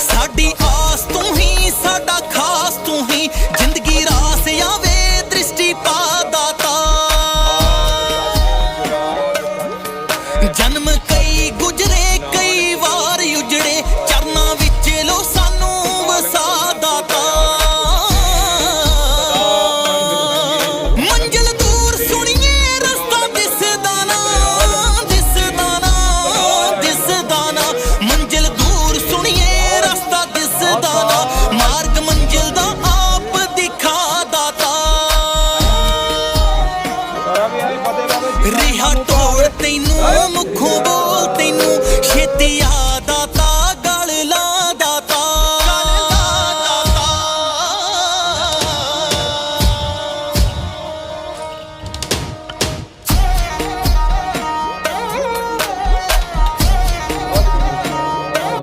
ਸਾਡੀ ਆਸ ਤੂੰ ਹੀ, ਸਾਡਾ ਖਾਸ ਤੂੰ ਹੀ। ਜ਼ਿੰਦਗੀ ਰਾਸ ਆਵੇ, ਦ੍ਰਿਸ਼ਟੀ ਪਾ ਦਾਤਾ। ਜਨਮ ਰਿਹਾ ਟੋਲ ਤੈਨੂੰ ਮੁੱਖੋਂ ਬੋਲ ਤੈਨੂੰ ਛੇਤੀ ਆਦਾ